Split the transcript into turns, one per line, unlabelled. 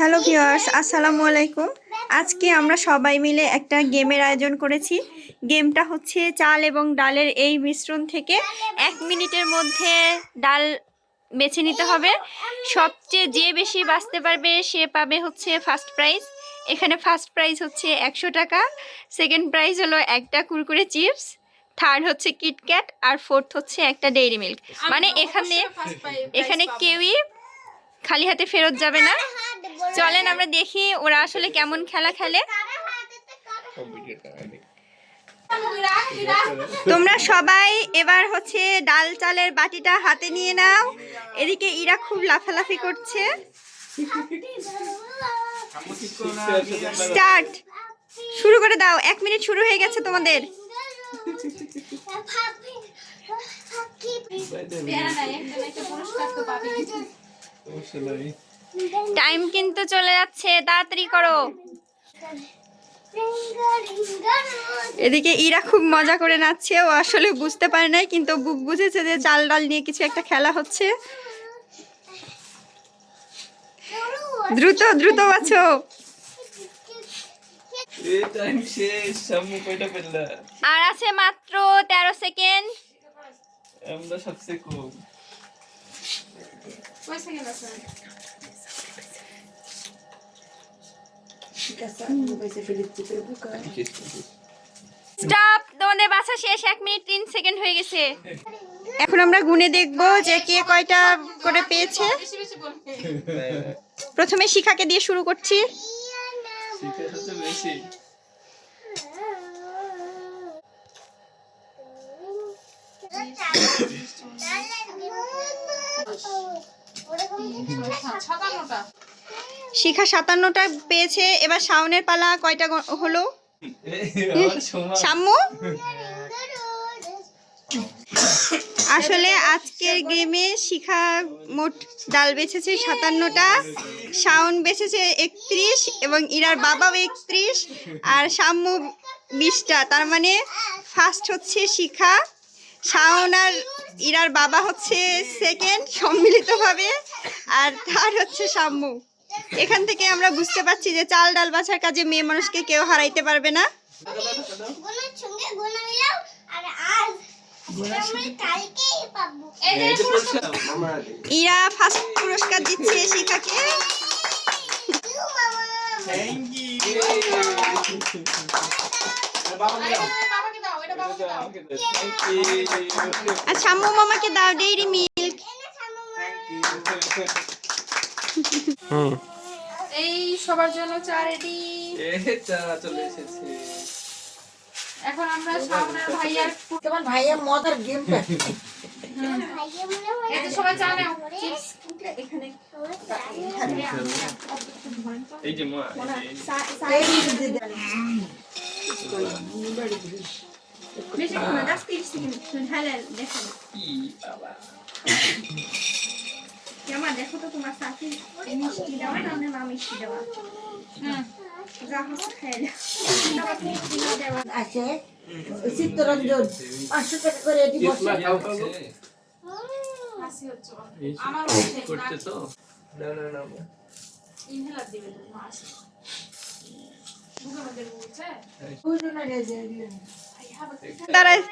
Hello viewers আসসালামু আলাইকুম। আজকে আমরা সবাই মিলে একটা গেমের আয়োজন করেছি। গেমটা হচ্ছে চাল এবং ডালের এই মিশ্রণ থেকে এক মিনিটের মধ্যে ডাল বেছে নিতে হবে। সবচেয়ে যে বেশি বাঁচতে পারবে সে পাবে হচ্ছে ফার্স্ট প্রাইজ এখানে ফার্স্ট প্রাইজ হচ্ছে একশো টাকা সেকেন্ড প্রাইজ হলো একটা কুরকুরে চিপস থার্ড হচ্ছে কিটক্যাট আর ফোর্থ হচ্ছে একটা ডেইরি মিল্ক মানে এখানে এখানে কেউই খালি হাতে ফেরত যাবে না। চলেন আমরা দেখি ওরা আসলে কেমন খেলা খেলে তোমরা সবাই এবার হচ্ছে ডাল চালের বাটিটা হাতে নিয়ে নাও এদিকে ইরা খুব লাফালাফি করছে স্টার্ট শুরু করে দাও এক মিনিট শুরু হয়ে গেছে তোমাদের টাইম কিন্তু চলে যাচ্ছে তাড়াতাড়ি করো। এদিকে ইরা খুব মজা করে নাচছে ও আসলে বুঝতে পারে নাই কিন্তু বুক বুঝেছে যে চাল ডাল নিয়ে কিছু একটা খেলা হচ্ছে। দ্রুত দ্রুত
পেলা?
আর আছে মাত্র তেরো সেকেন্ড।
আমরা সবচেয়ে কম।
স্টপ তোমাদের বাসা শেষ এক মিনিট তিন সেকেন্ড হয়ে গেছে। এখন আমরা গুনে দেখব যে কে কয়টা করে পেয়েছে। প্রথমে শিখাকে দিয়ে শুরু করছি।
বেশি।
শিখা সাতান্নটা পেয়েছে, এবার শাওনের পালা কয়টা হলো? সাম্মু আসলে আজকের গেমে শিখা মোট ডাল বেছেছে সাতান্নটা, শাওন বেছেছে একত্রিশ এবং ইরার বাবাও একত্রিশ আর সাম্মু বিশটা। তার মানে ফার্স্ট হচ্ছে শিখা, শাওন আর ইরার বাবা হচ্ছে সেকেন্ড সম্মিলিতভাবে, আর থার্ড হচ্ছে সাম্মু এখান থেকে আমরা বুঝতে পারছি যে চাল ডাল বাছার কাজে মেয়ে মানুষকে কেউ হারাইতে পারবে না। ইরা ফার্স্ট পুরস্কার দিচ্ছে শিখাকে আর শাম্মু মামাকে দাও ডেইরি মিল্ক
সামু
এই সবার জন্য চা রেডি
চা চলে এসেছে।
এখন আমরা শাওনের ভাইয়ার
তোমার ভাইয়া মজার গেম
ভাইয়া
এই যে সবাই চা নাও।
এই যে মা এই যে- কি বাবা।
দেখো তো তোমার সাথে মিষ্টি দেওয়া না মা মিষ্টি দেওয়া?
আছে চিত্তরঞ্জন। পাঁচশো টাকা করে
আমার
দাঁড়ায়।